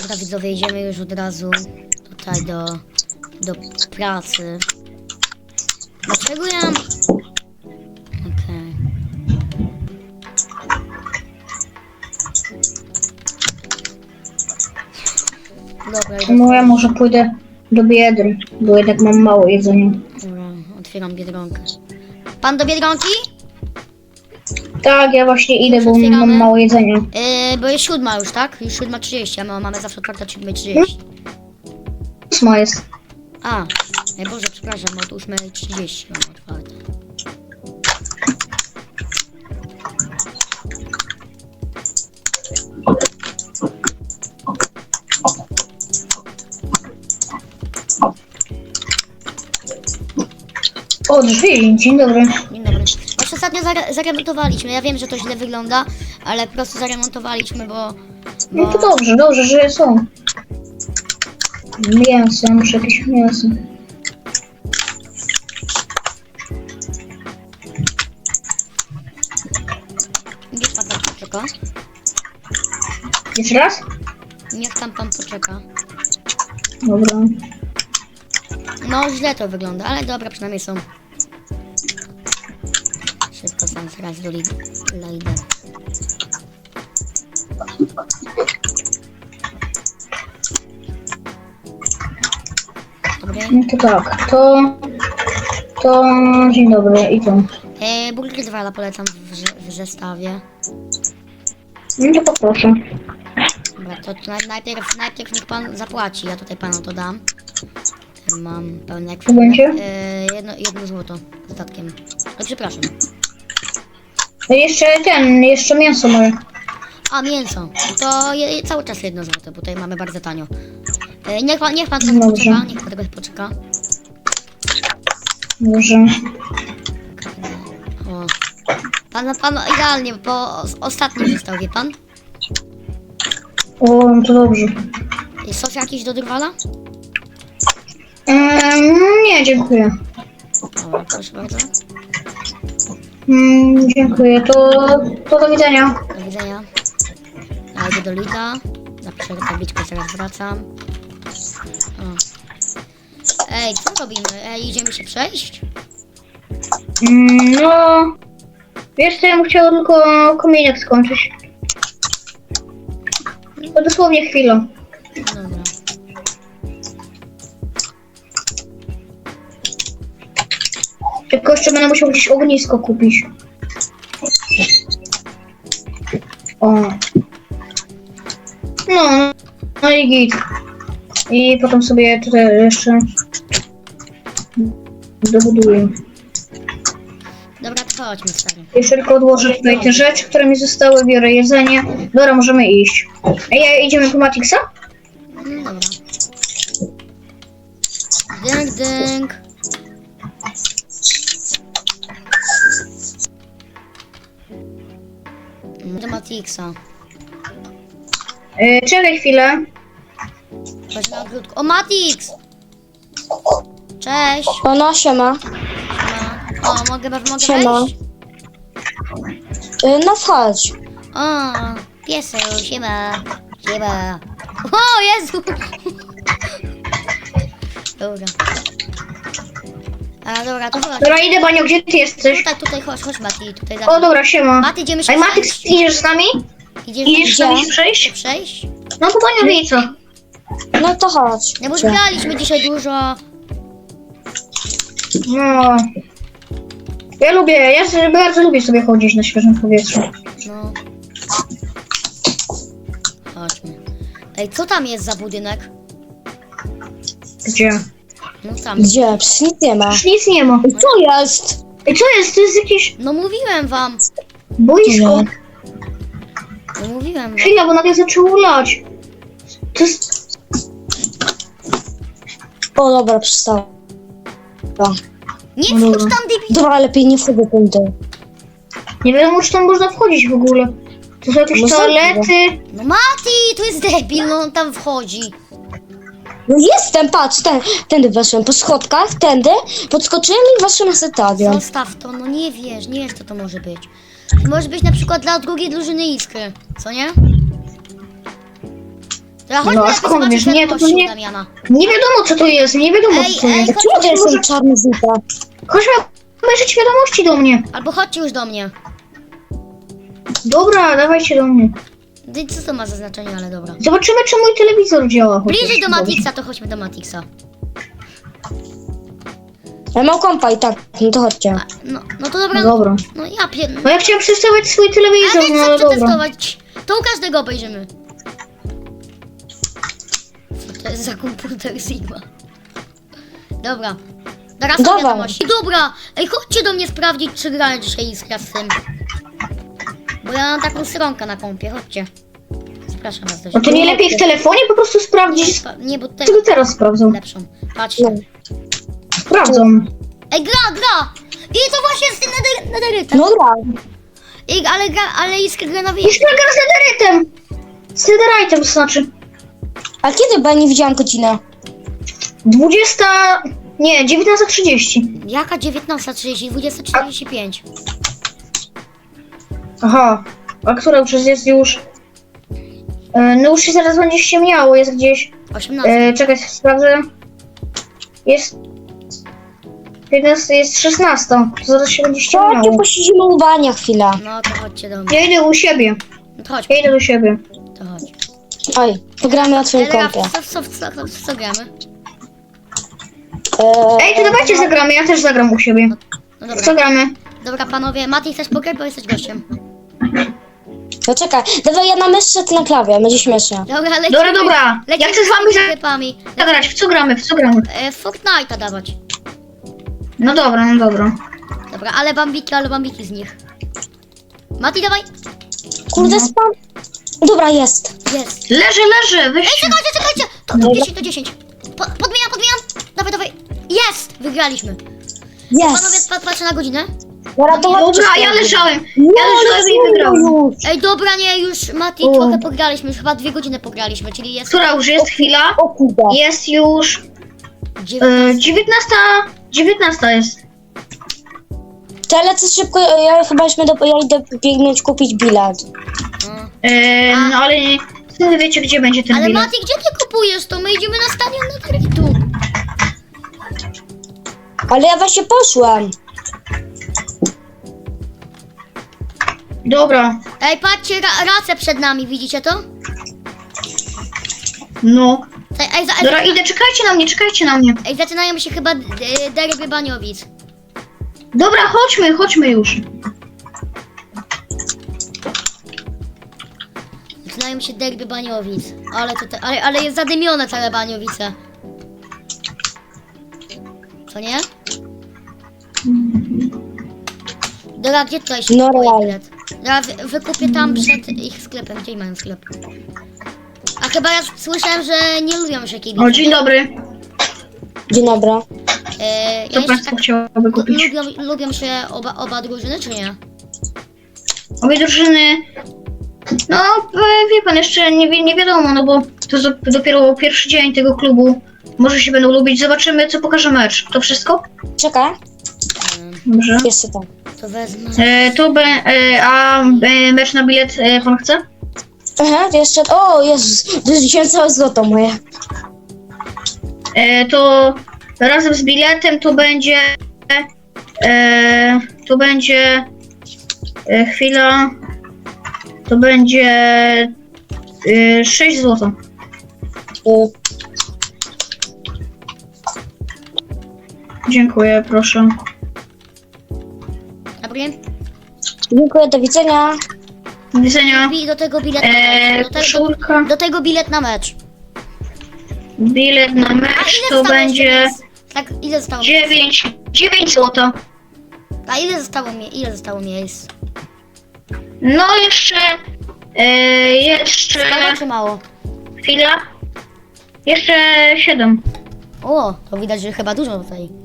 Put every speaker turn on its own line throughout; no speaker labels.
Dobra, widzowie, idziemy już od razu tutaj do, do pracy. Dlaczego ja... Okej. Dobra, idę
No ja może pójdę do Biedry, bo jednak mam mało jedzenia.
Dobra, otwieram Biedronkę. Pan do Biedronki?
Tak, ja właśnie idę, bo
Otwieramy.
mam mało jedzenia.
Yy, bo jest siódma już, tak? Już siódma 30, a my mamy zawsze otwarte 7.30.
Ósma jest.
A, ej Boże, przepraszam, to 8.30 mamy otwarte.
O, drzwi, dzień dobry.
Dzień dobry. Ostatnio zare zaremontowaliśmy. Ja wiem, że to źle wygląda, ale po prostu zaremontowaliśmy, bo...
No
bo...
to dobrze, dobrze, że są. Mięso, ja muszę jakieś mięso.
Niech pan tam poczeka.
Jeszcze raz?
Niech tam pan poczeka.
Dobra.
No, źle to wygląda, ale dobra, przynajmniej są. Tam teraz do idę. Dobry.
No to tak, to... To... Dzień dobry, i to.
E, burger polecam w, w zestawie.
No to poproszę.
Dobra, to naj- najpierw, najpierw niech pan zapłaci, ja tutaj panu to dam. Mam pełny
To będzie?
E, jedno, jedno złoto z dodatkiem. No przepraszam.
No jeszcze ten, jeszcze mięso moje.
A, mięso. To je, cały czas jedno złote, bo tutaj mamy bardzo tanio. E, niech pan, niech pan trochę
Dobrze.
poczeka, niech pan trochę poczeka.
Dobrze.
O. Pan, pan idealnie, bo os- ostatni został, wie pan?
O, to dobrze.
I sos jakiś do drwala?
Ehm, nie, dziękuję.
Dobra, proszę bardzo.
Mm, dziękuję, to, to do widzenia.
Do widzenia. Ja idę do Lidla. Napiszę tabliczkę, zaraz wracam. O. Ej, co robimy? Ej, idziemy się przejść?
Mm, no, wiesz co, ja bym chciał tylko kominiak skończyć. To dosłownie chwilę. Jeszcze będę musiał gdzieś ognisko kupić. O. No, no i git. I potem sobie tutaj jeszcze dobuduję.
Dobra, to chodźmy, stary.
Jeszcze tylko odłożę tutaj te rzeczy, które mi zostały, biorę jedzenie. Dobra, możemy iść. Ej, idziemy po Matixa?
Mm, dobra. Dynk, dynk. Do Matixa.
Yy, czekaj chwilę.
Chodź na ogródku. O, Matix! Cześć!
No, no, siema.
Ma. O, mogę, mogę
Siema.
wejść?
Y, No wchodź.
O, piesek, siema. Siema. O, Jezu! Dobra. A, dobra, to chodź.
Dobra, idę, Banio, gdzie ty jesteś?
Tutaj, tutaj, chodź, chodź, Mati, tutaj za
O, dobra, siema.
Mati, idziemy się
Ej, Matix,
przejść.
idziesz z nami?
Idziesz,
Idziesz z nami przejść?
przejść?
No to Banio wie co.
No to chodź.
No bo zbieraliśmy dzisiaj dużo.
No. Ja lubię, ja sobie, bardzo lubię sobie chodzić na świeżym powietrzu.
No. Chodźmy. Ej, co tam jest za budynek?
Gdzie?
No tam.
Gdzie? Przecież nic nie ma.
Już nic nie ma.
Co jest?
Ej, co jest? To jest jakieś
No mówiłem wam.
boisko.
Nie.
No mówiłem wam.
Chwila, bo nagle zaczęło lać. To jest...
O, dobra, przestałem.
Nie
No
wchodź
dobra.
tam, debil.
Dobra, lepiej nie wchodzę tędy.
Nie wiadomo, czy tam można wchodzić w ogóle. To są jakieś
No
toalety.
No Mati, tu jest debil, no on tam wchodzi.
No jestem, patrz, ten, tędy weszłem, po schodkach, tędy, podskoczyłem i weszłem na stadion.
Zostaw to, no nie wiesz, nie wiesz co to może być. To może być na przykład dla drugiej drużyny iskry, co nie? To Ja chodźmy
No, a
lepiej
skąd
zobaczyć
wiesz? Nie, to
wiadomości Damiana.
Nie wiadomo co to jest, nie wiadomo
Ej,
co to
ej,
jest.
chodź,
Czemu to jest
może-
ten czarny zupę?
Chodźmy obejrzeć wiadomości do mnie.
Albo chodźcie już do mnie.
Dobra, dawajcie do mnie.
Ty- Co to ma za znaczenie, ale dobra.
Zobaczymy czy mój telewizor działa. chociaż.
Bliżej do. Matixa, to chodźmy do Matixa.
Ja mam kompa i tak, no to chodźcie.
A, no, no to dobra.
No dobra.
No ja pier...
No ja chciałem przetestować swój telewizor,
Ale
no
chcę
ale dobra.
przetestować. To u każdego obejrzymy. Co to jest za komputer Sigma? Dobra. Teraz
Dawaj.
wiadomości. Dobra! Ej, chodźcie do mnie sprawdzić, czy grałem dzisiaj z tym. Bo ja mam taką stronkę na kompie, chodźcie. Zapraszam was do
No to nie lepiej w telefonie po prostu sprawdzić?
Nie, bo te
teraz sprawdzą?
lepszą. Patrzcie.
Sprawdzą.
Ej, gra, gra! I to właśnie z tym neder- nederytem.
No dobra.
Ej, ale gra, ale Iskra gra na
Już
wyjeździe.
gra z netherite'em. Z netherite'em to znaczy.
A kiedy, nie widziałam godziny?
20... Nie, 19.30.
Jaka 19.30? 20.45.
Aha. A która już jest, już... E, No już się zaraz będzie ściemniało, jest gdzieś...
18.
E, czekaj, sprawdzę. Jest... 15, jest 16. To zaraz się będzie
Chodźcie,
ściemniało.
posiedzimy u Wania chwilę.
No to chodźcie do mnie.
Ja idę u siebie.
No to chodź,
Ja idę do siebie.
to chodź.
Oj, pogramy na twoim kompie.
co, co, co, co, co gramy?
Eee,
Ej, to dawajcie zagramy, ja też zagram u siebie.
No
Co
dobra.
gramy?
Dobra, panowie, Mati, chcesz pograć, bo jesteś gościem.
No czekaj, dawaj ja na myszce, ty na klawie, będzie śmiesznie.
Dobra, lecimy.
Dobra, dobra.
Lecimy
Ja chcę z wami za-
sklepami.
zagrać. W co gramy? W co gramy?
E, Fortnite'a dawać.
No dobra, no dobra.
Dobra, ale bambiki, ale bambiki z nich. Mati, dawaj.
Kurde, spam. Dobra, jest.
Jest.
Leży, leży, weź.
Czekajcie, czekajcie. To, to 10, to 10. Po, podmieniam, podmieniam. Dawaj, dawaj. Jest! Wygraliśmy. Panowie,
Jest.
pa- patrzę na godzinę.
Dobra, to chodźcie.
Dobra, ja leżałem.
Nie,
Ja leżałem i wygrałem.
już.
Ej, dobra, nie, już Mati, trochę pograliśmy. Już chyba dwie godziny pograliśmy, czyli jest
Która już jest chwila?
O kurde.
Jest już e,
19.
19. 19 jest.
To ja lecę szybko, ja chyba już będę, ja idę biegnąć kupić bilet.
No.
E, no ale nie, wy wiecie gdzie będzie ten
Ale
bilet.
Mati, gdzie ty kupujesz to? My idziemy na stadion na Krytu.
Ale ja właśnie poszłem.
Dobra,
Ej, patrzcie, ra racę przed nami, widzicie to?
no.
Ej, ej, za,
Dobra, idę, czekajcie na mnie, czekajcie na mnie.
ej zaczynają się chyba derby Baniowic.
Dobra, chodźmy, chodźmy już.
Zaczynają się derby Baniowic. Ale tutaj, ale, ale jest zadymione całe Baniowice. Co nie? Dobra, gdzie tutaj się
No,
kupuje
realnie.
Ja wy, wykupię tam przed ich sklepem. Gdzie mają sklep? A chyba ja słyszałem, że nie lubią się kibice.
O, dzień dobry.
Dzień dobry.
E, ja jeszcze
Państwo
tak,
chciałoby kupić?
lubią, lubią się oba, oba drużyny, czy nie?
Obie drużyny. No, e, wie pan, jeszcze nie, wi- nie wiadomo, no bo to zo- dopiero pierwszy dzień tego klubu. Może się będą lubić, zobaczymy co pokaże mecz. To wszystko?
Czekaj,
Dobrze.
jeszcze tam.
To wezmę.
E, to be, e, a e, mecz na bilet e, pan chce?
Aha, jeszcze, o Jezus, wyrzuciłem całe złoto moje.
E, to razem z biletem to będzie. E, to będzie. E, chwila. To będzie. E, 6 zł.
Y,
Dziękuję, proszę.
Dobry.
Dziękuję, do widzenia.
Do widzenia.
I do tego bilet na
E,
mecz. Do, tego,
koszulka.
do tego bilet na mecz.
Bilet na
A
mecz
ile
to
zostało
będzie
jeszcze miejsc? Tak, ile zostało?
9, 9 zł.
A ile zostało mi? Ile zostało miejsc?
No jeszcze. E, jeszcze.
Czy mało?
Chwila. Jeszcze 7.
O, to widać, że chyba dużo tutaj.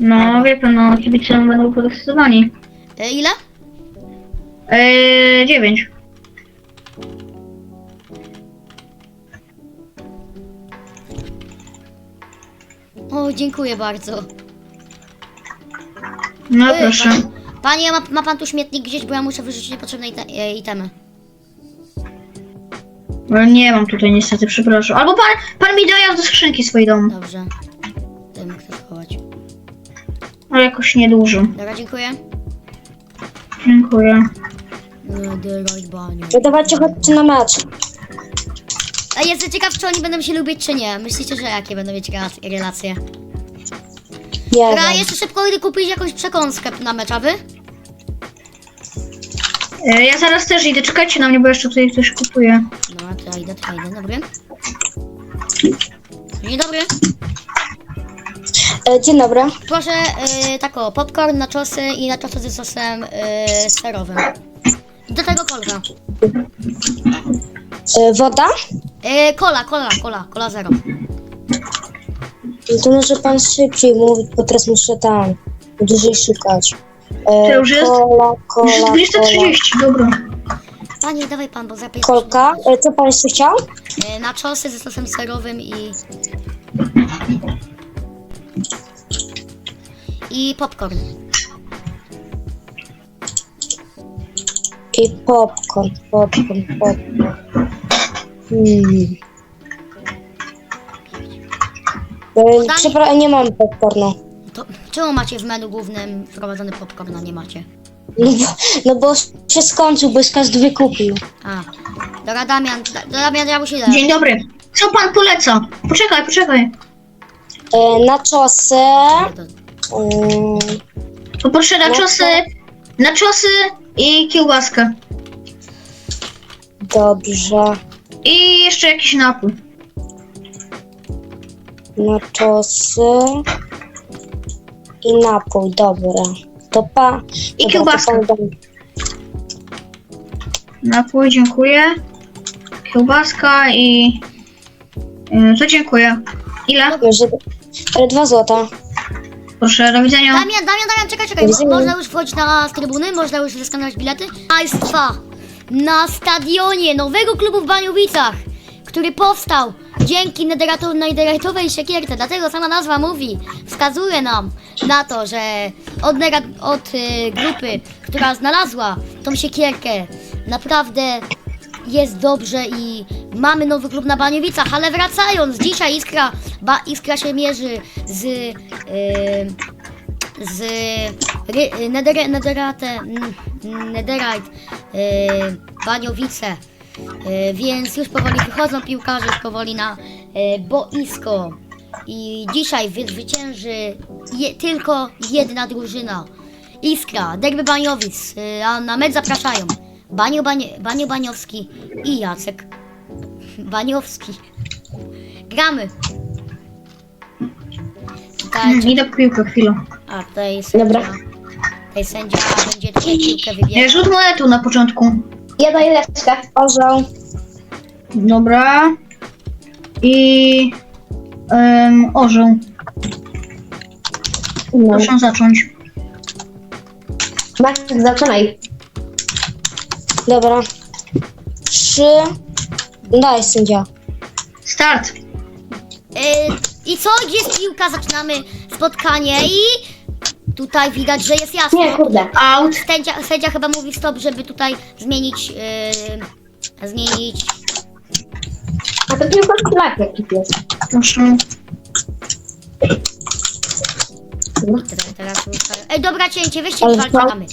No wie pan, no kibice będą podekscytowani.
E, ile?
Eee, 9.
O, dziękuję bardzo.
No
Ej,
proszę.
pan- Panie, ma, ma pan tu śmietnik gdzieś, bo ja muszę wyrzucić niepotrzebne ite, e, itemy.
No, Nie mam tutaj niestety, przepraszam. Albo pan, pan mi daje do skrzynki swojej domu.
Dobrze.
Ale jakoś niedużo.
Dobra, dziękuję.
Dziękuję.
Dawajcie chodźcie na mecz.
A jestem ciekaw, czy oni będą się lubić, czy nie. Myślicie, że jakie będą mieć rela- relacje?
Nie
Dobra,
wiem.
jeszcze szybko idę kupić jakąś przekąskę na mecz, a wy?
E, Ja zaraz też idę, czekajcie na mnie, bo jeszcze tutaj coś kupuję.
Dobra, to ja idę, to ja idę, dobry. Dzień dobry.
E, dzień dobry.
Proszę yy, tako, popcorn na czosy i na czosy ze sosem yy, serowym. Do tego kolka.
E, woda?
Yy, kola, kola, kola, kola zero.
To może pan szybciej mówić, bo teraz muszę tam dłużej szukać. E,
To już jest?
Kola,
Już jest
kola, kola.
230, dobra.
Panie, dawaj pan, bo zapisz.
Kolka. E, co pan jeszcze chciał?
Yy, na czosy ze sosem serowym i... I popcorn.
I popcorn, popcorn, popcorn. Hmm. E, Przepraszam, nie mam popcornu.
To czemu macie w menu głównym wprowadzony popcorn, a nie macie?
No bo, no bo się skończył, bo każdy wykupił.
A, dobra Damian, da, Damian, ja muszę.
Dzień dobry. Co pan poleca? Poczekaj, poczekaj.
E, na czosy.
Poproszę na czosy, na czosy i kiełbaskę.
dobrze.
I jeszcze jakiś napój.
Na czosy. I napój, dobra. To pa.
I
dobra,
kiełbaskę.
to pan dam.
Napój, dziękuję. Kiełbaska i... y, To dziękuję. Ile?
Może, e, dwa złota.
Proszę, do widzenia.
Damian, Damian, Damian, czekaj, czekaj, Mo, można już wchodzić na trybuny, można już wyskanować bilety. Państwa, na stadionie nowego klubu w Baniowicach, który powstał dzięki netherite'owej siekierce, dlatego sama nazwa mówi, wskazuje nam na to, że od, nera- od y, grupy, która znalazła tą siekierkę, naprawdę jest dobrze i mamy nowy klub na Baniowicach, ale wracając, dzisiaj Iskra, ba, Iskra się mierzy z... y, z ry, nether, netherate, n- netherite, yy, Baniowice, yy, więc już powoli wychodzą piłkarze, już powoli na yy, boisko. I dzisiaj wy- zwycięży je, tylko jedna drużyna. Iskra, Derby Baniowic, yy, a na mecz zapraszają Banio, Banie, Banio Baniowski i Jacek Baniowski. Gramy. Tutaj
Idę po piłkę, chwilę.
a tutaj sędzia,
Dobra.
tutaj sędzia będzie tutaj piłkę wybierał.
Rzut monetu na początku.
Ja daję lepkę. Orzeł.
Dobra. I... Um, orzeł.
No.
Proszę zacząć.
Maciek, zaczynaj. Dobra. Trzy. Daj, sędzia.
Start.
Yy, I co? Gdzie jest piłka? Zaczynamy spotkanie i tutaj widać, że jest jasno.
Nie, kurde.
Out.
Sędzia, sędzia chyba mówi stop, żeby tutaj zmienić yy, zmienić
A to tylko szlak jaki jest.
Proszę.
Teraz, teraz ruszają. Ej, dobra cięcie, walczamy.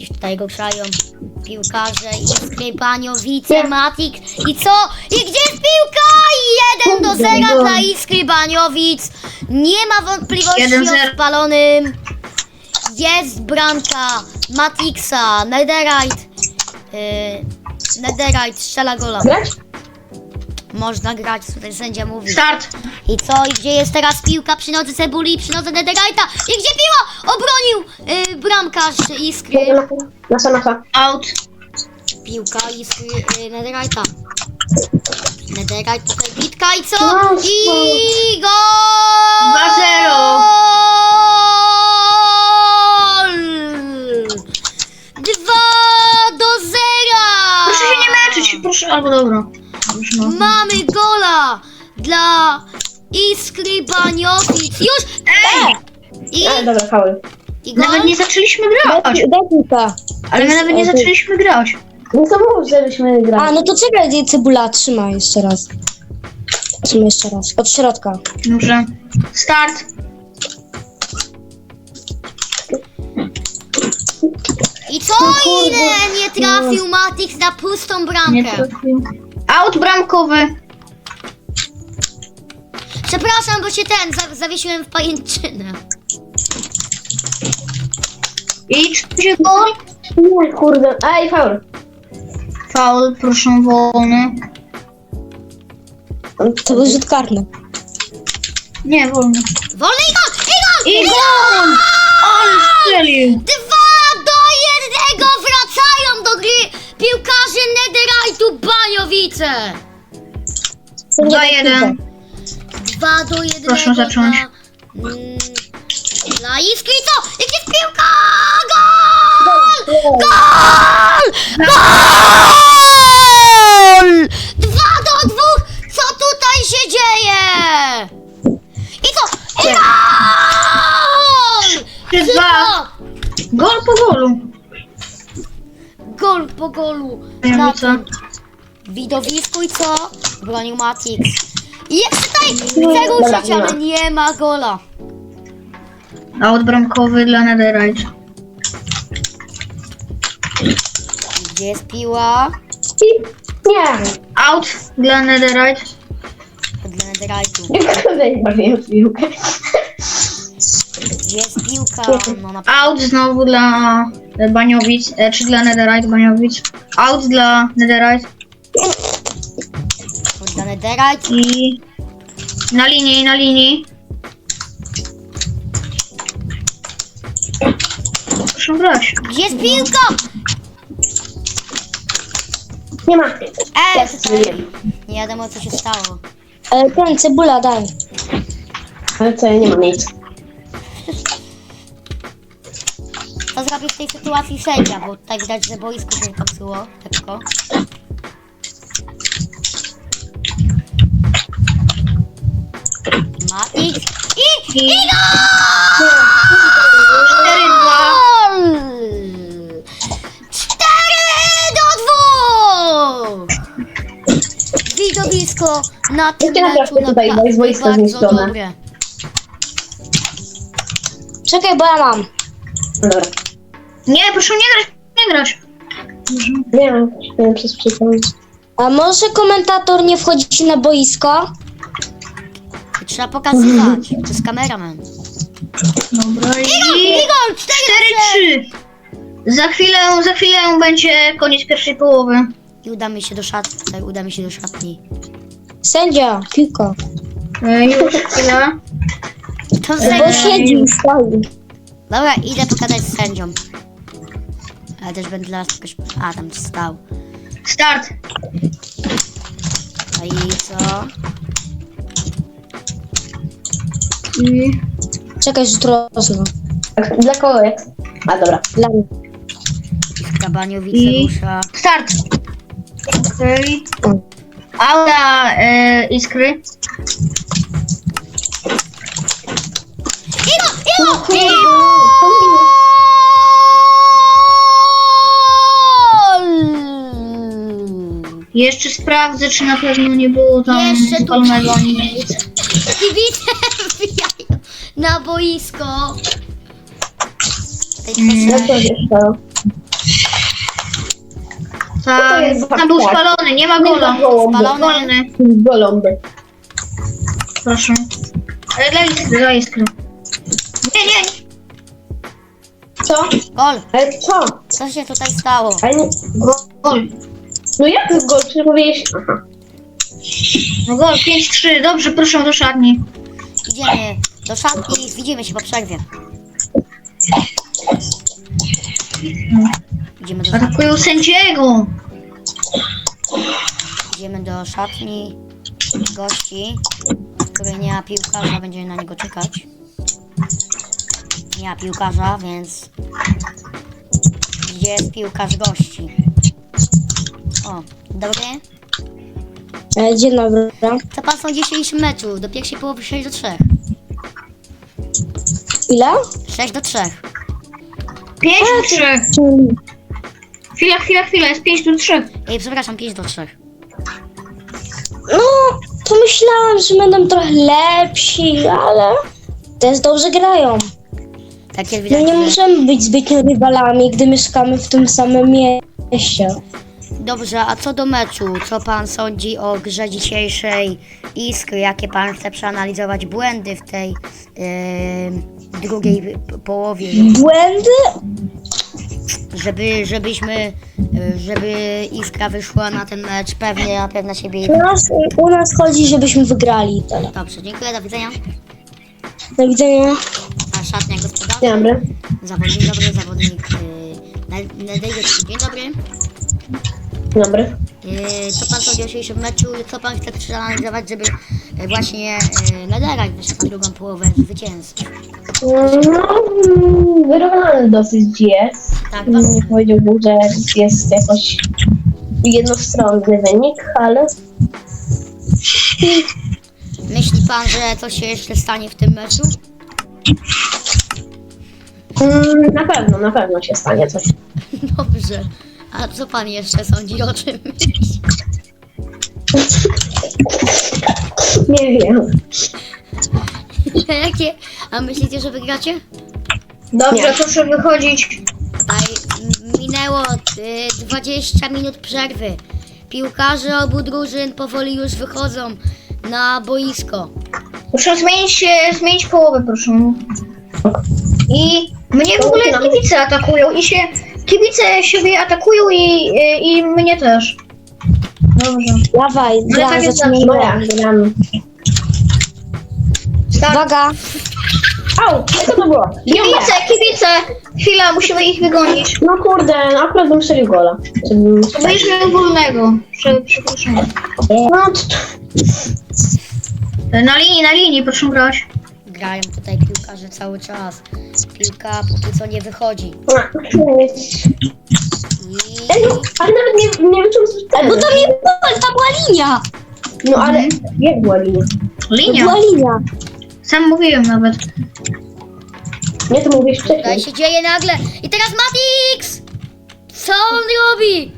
Gdzieś tutaj go krzają piłkarze i Skrybaniowice, Matik. I co? I gdzie jest piłka? 1 do 0 dla Iskry Baniowic. Nie ma wątpliwości
1-0.
o spalonym. Jest bramka Matixa, Netherite. Yy, Netherite strzela gola.
Grać?
Można grać, tutaj sędzia mówi.
Start.
I co? I gdzie jest teraz piłka przy nodze Cebuli, przy nodze Netherite'a? I gdzie piła? Obronił yy, bramkarz Iskry.
Nasza, nasza.
Out.
Piłka Iskry yy, Netherite'a. Netherite tutaj bitka i co?
Proszę.
I gol! 2 do 0!
Proszę się nie męczyć. Proszę, albo dobra. Już no.
Baniowic. Już! Ej! I,
dobra, faul.
i gol?
Nawet nie zaczęliśmy grać.
Daj piłkę.
Ale my nawet nie zaczęliśmy grać.
No to mów, żebyśmy grali.
A, no to czekaj, cebula, trzymaj jeszcze raz. Trzymaj jeszcze raz. Od środka.
Dobrze. Start.
I co ile nie trafił Matix na pustą bramkę?
Out bramkowy.
Przepraszam, bo się ten, za, zawiesiłem w pajęczynę.
I czy gol?
Nie, kurde. Ej, faul.
Faul, proszę wolny.
To był rzut karny.
Nie, wolny.
Wolny i gol! I gol!
I gol! On strzelił.
Dwa do jednego wracają do gry piłkarze Netherite'u Baniowice!
Dwa jeden.
Dwa do jednego
Proszę zacząć.
Dla, mm, dla Iskry i co? Jak jest piłka? Gol! Gol! Gol! Dwa do dwóch! Co tutaj się dzieje? I co? I gol!
Trzy, dwa. Gol po golu.
Gol po golu. Na tym widowisku i co? Bronił Matix. I jeszcze tutaj chce ruszyć,
nie ma.
ale nie ma gola.
Out bramkowy dla Netherite.
Gdzie jest piła?
Nie.
Out dla Netherite.
Dla Netherite'u.
Bawiłem w piłkę.
Gdzie jest piłka? No na
Out znowu dla e, Baniowic, e, czy dla Netherite Baniowic. Out dla Netherite
Netherite.
i na linii, na linii. Proszę grać.
Gdzie jest piłka?
Nie ma.
Ej, nie wiadomo co się stało.
E, ten, cebula, daj.
Ale co, ja nie mam nic.
Co zrobił w tej sytuacji sędzia? Bo tutaj widać, że boisko się popsuło lekko. Matix i...
I
I
4-2.
gol! 4 do 2! Widowisko na tym
Jakie naprawdę
meczu
tutaj
naprawdę
jest boisko
bardzo
zniszczone?
dobre.
Czekaj, bo ja mam.
Dobra.
Nie, proszę nie grać, nie grać.
Nie wiem, przez przypomnieć.
A może komentator nie wchodzić na boisko?
Trzeba pokazywać. To jest kameraman.
Dobra i...
Igor, 4
4-3. Za chwilę, za chwilę będzie koniec pierwszej połowy.
I udamy się do szatni. Tutaj udamy się do szatni.
Sędzia, piłka.
E, już chwila.
To
Bo
sędzia.
siedzi, stoi.
Dobra, idę pogadać z sędzią. Ale też będę dla jakoś... A, tam stał.
Start.
A i co?
I...
Czekaj, rzut rożny.
Tak, Dla kogo jest? A dobra.
Dla mnie.
Kabaniowice
I-
rusza.
Start. Okej. Aula e, iskry.
Igo! Igo!
I...
Gol!
Jeszcze sprawdzę, czy na pewno nie było tam
Jeszcze tu-
spalonego ani nic.
Kibice na boisko.
Mm.
No to wiesz to.
Tam,
jest
tam był
ptak?
spalony, nie ma gola.
Spalony.
Goląby.
proszę. Ale dla iskry, dla iskry. Nie, nie,
Co?
Gol!
Ale co?
Co się tutaj stało?
Ale nie...
gol.
No jak to jest gol? Przecież mówiłeś... Aha.
No gol, 5-3, dobrze, proszę do szatni.
Idziemy do szatni widzimy się po przerwie. Idziemy do szatni.
Atakują sędziego.
Idziemy do szatni gości, w której nie ma piłkarza, będziemy na niego czekać. Nie ma piłkarza, więc... Gdzie jest piłkarz gości? O, dobry.
E, dzień dobry.
Co pan sądzi o dzisiejszym meczu? Do pierwszej połowy 6 do 3.
Ile?
6 do 3.
5-3. Chwila, chwila, chwila, jest 5 do 3.
Ej, przepraszam, 5 do 3.
No, to myślałam, że będą trochę lepsi, ale też dobrze grają.
Tak jak
No
widać,
nie
że-
możemy być zbytnio rywalami, gdy mieszkamy w tym samym mieście.
Dobrze, a co do meczu? Co pan sądzi o grze dzisiejszej Iskry? Jakie pan chce przeanalizować błędy w tej yy, drugiej połowie?
Błędy?
Żeby, żebyśmy, żeby Iskra wyszła na ten mecz pewnie, pewna siebie.
U nas, u nas chodzi, żebyśmy wygrali. Tyle.
Dobrze, dziękuję, do widzenia.
Do widzenia.
A szatnia gospodarza.
Dzień dobry.
Zawodnik dobry, zawodnik yy. Dzień dobry.
Dzień dobry.
Yy, co pan sądzi o dzisiejszym meczu? Co pan chce przeanalizować, żeby yy, właśnie yy, Nederak wyszedł na drugą połowę zwycięzcy?
No, mm, wyrównany dosyć jest.
Tak,
Nie powiedziałbym, że jest jakoś jednostronny wynik, ale
Myśli pan, że coś się jeszcze stanie w tym meczu?
mm, na pewno, na pewno się stanie coś.
Dobrze. A co pan jeszcze sądzi o tym?
Nie wiem.
Jakie? A myślicie, że wygracie?
Dobrze,
Nie.
proszę wychodzić.
M- minęło y, 20 minut przerwy. Piłkarze obu drużyn powoli już wychodzą na boisko.
Proszę zmienić, e, zmienić połowę, proszę. I mnie w ogóle kibice atakują i się kibice siebie atakują i, e, i mnie też. Dobrze.
Dawaj,
tak
gra, zaczynamy
No
grę.
ja, gram.
Start.
Uwaga,
Au, co to było?
Kibice, kibice! Chwila, musimy ich wygonić.
No kurde, no akurat bym strzelił gola.
Byliśmy wolnego. Prze, przepraszam.
No, t- t-
E, Na linii, na linii, proszę grać.
Grają tutaj piłkarze cały czas. Piłka póki co nie wychodzi.
no.
I
Ej, no, ale nawet nie, nie wyczuł z
bo tam nie było, była linia.
No ale jak była linia?
To
Linia.
była linia.
Sam mówiłem nawet.
Nie, to mówisz
tutaj
wcześniej.
się dzieje nagle. I teraz Matix! Co on robi?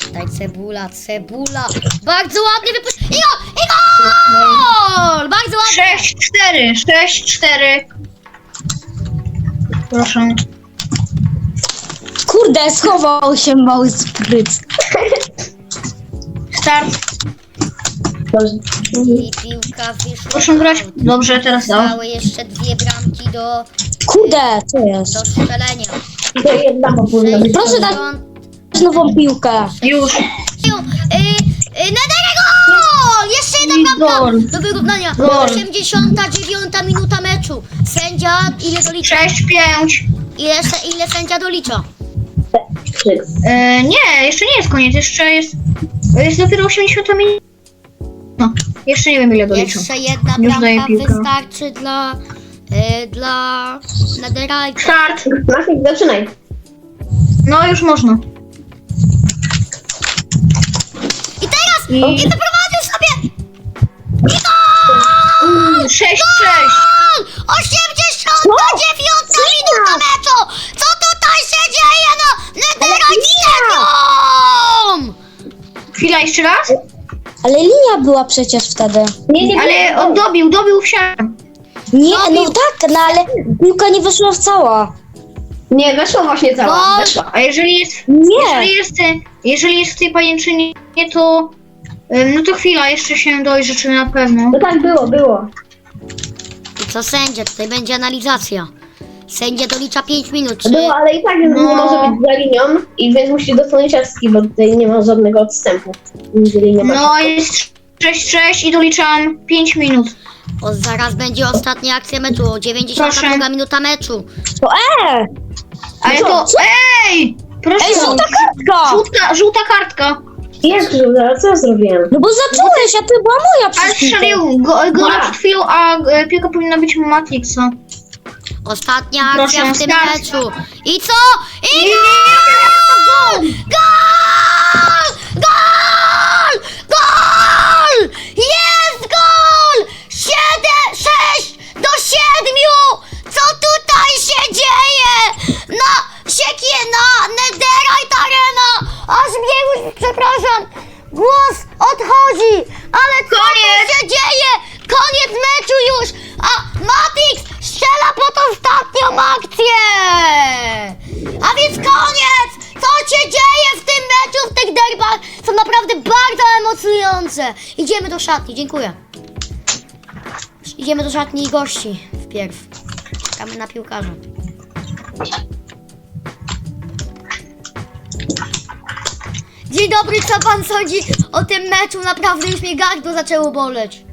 Tutaj cebula, cebula. Bardzo ładny wypuść. I gol! I gol! Bardzo ładny.
6-4, 6-4. Proszę.
Kurde, schował się mały spryt.
Start.
Dobrze.
I piłka wyszła.
Proszę grać. Dobrze, teraz dał.
Zostały jeszcze dwie bramki do,
Kurde, co jest?
do strzelenia.
To jedna powinna być.
Proszę dać nową piłkę.
Już.
Y, y, Nederek gol! Jeszcze jedna
I
bramka do wyrównania.
Gol.
89 minuta meczu. Sędzia ile dolicza?
6-5.
Ile, se- ile sędzia dolicza?
Krzyk.
E, nie, jeszcze nie jest koniec. Jeszcze jest. Jest dopiero 80 minut. No, jeszcze nie wiem ile doliczą.
Jeszcze jedna
Już daję
bramka
piłkę.
wystarczy dla, y, dla Nederajka.
Start.
Mafik, zaczynaj.
No, już można.
I teraz!
I
I doprowadził sobie
6-6.
gol! 89 minuta meczu! Co tutaj się dzieje na Netherite Stadium?
Chwila, jeszcze raz?
Ale linia była przecież wtedy.
Nie, nie,
Ale on dobił, dobił w siatkę.
Nie, no tak, no ale piłka nie weszła w cała.
Nie, weszła właśnie cała. Weszła.
A jeżeli jest,
Nie.
jeżeli jest, e, jeżeli jest w tej pajęczynie, to, em, no to chwila, jeszcze się dojrzy, czy na pewno.
No tak było, było.
I co sędzia? Tutaj będzie analizacja. Sędzia dolicza 5 minut. Czy...
Było, ale i tak nie
No.
może być za linią, i więc musi dotknąć ciastki, bo tutaj nie ma żadnego odstępu. Nie ma.
No, jest 6-6 i doliczam 5 minut.
O, zaraz będzie ostatnia akcja meczu. 92
Proszę.
minuta meczu.
To e!
Ale
Co?
to, ej! Proszę,
Ej, żółta kartka!
żółta, żółta kartka.
Jak żółta? Co ja zrobiłem?
No bo zacząłeś, a to była moja
Ale
przyspieka.
strzelił go, go
Dwa.
przed chwilą, a e, piłka powinna być Matrixa.
Ostatnia
Proszę,
akcja w tym meczu. I co? I gol! Gol! Gol! Gol! Jest gol! 7, 6 do 7! Co tu szatni, dziękuję. Idziemy do szatni gości wpierw. Czekamy na piłkarza. Dzień dobry, co pan sądzi o tym meczu? Naprawdę już mnie gardło zaczęło boleć.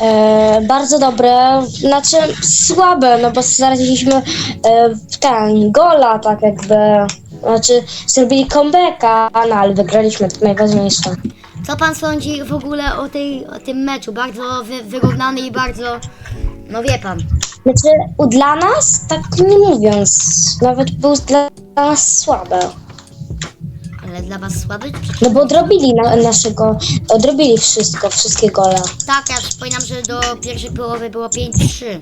E, bardzo dobre, znaczy słabe, no bo straciliśmy e, ten gola, tak jakby. Znaczy, zrobili comebacka, no ale wygraliśmy, to najważniejsze.
Co pan sądzi w ogóle o, tej, o tym meczu? Bardzo wy, wyrównany i bardzo... No wie pan.
Znaczy, u- dla nas, tak nie mówiąc, nawet był dla nas słabe.
Ale dla was słaby?
No bo odrobili na, naszego, odrobili wszystko, wszystkie gole.
Tak, ja przypominam, że do pierwszej połowy było 5-3.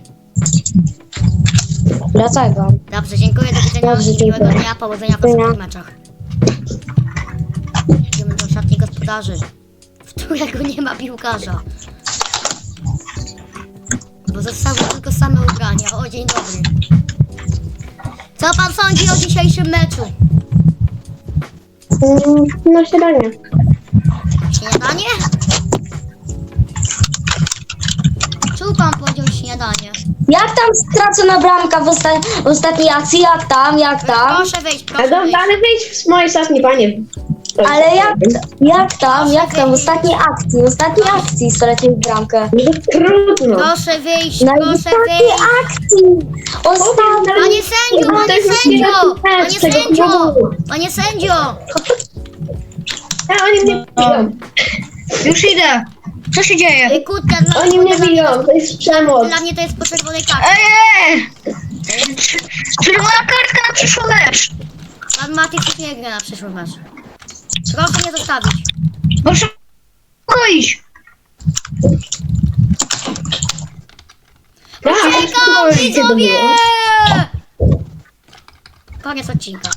Dlatego.
Dobrze, dziękuję, do widzenia
Dobrze,
i miłego
dziękuję.
dnia, powodzenia w następnych meczach. Idziemy do szatni gospodarzy, w którego nie ma piłkarza. Bo zostały tylko same ubrania. O, dzień dobry. Co pan sądzi o dzisiejszym meczu?
Mm, No średnie.
Śniadanie? Czemu pan powiedział śniadanie?
Jak tam stracona bramka w, osta w ostatniej akcji? Jak tam, jak tam?
Proszę wyjść, proszę wyjść.
ale wyjdź z mojej szatni, panie.
Ale jak, jak tam, jak tam w ostatniej akcji, w ostatniej akcji stracili bramkę?
No trudno.
Proszę wyjść,
Na
proszę
ostatniej
wyjść.
akcji! Ostatniej
Panie sędzio,
No, to
panie
jest
sędzio, panie
tego
sędzio, panie sędzio.
A oni mnie biją.
Już idę. Co się dzieje?
Ej, Kłódka, dla,
Oni mnie
dla,
biją, to jest przemoc.
dla mnie to jest po czerwonej karcie.
Eee! Czerwona kartka na przyszły mecz.
Pan Matyk już nie gra na przyszły mecz. Proszę mnie zostawić.
Proszę iść.
Tak,
Uciekam, widzowie! Koniec odcinka.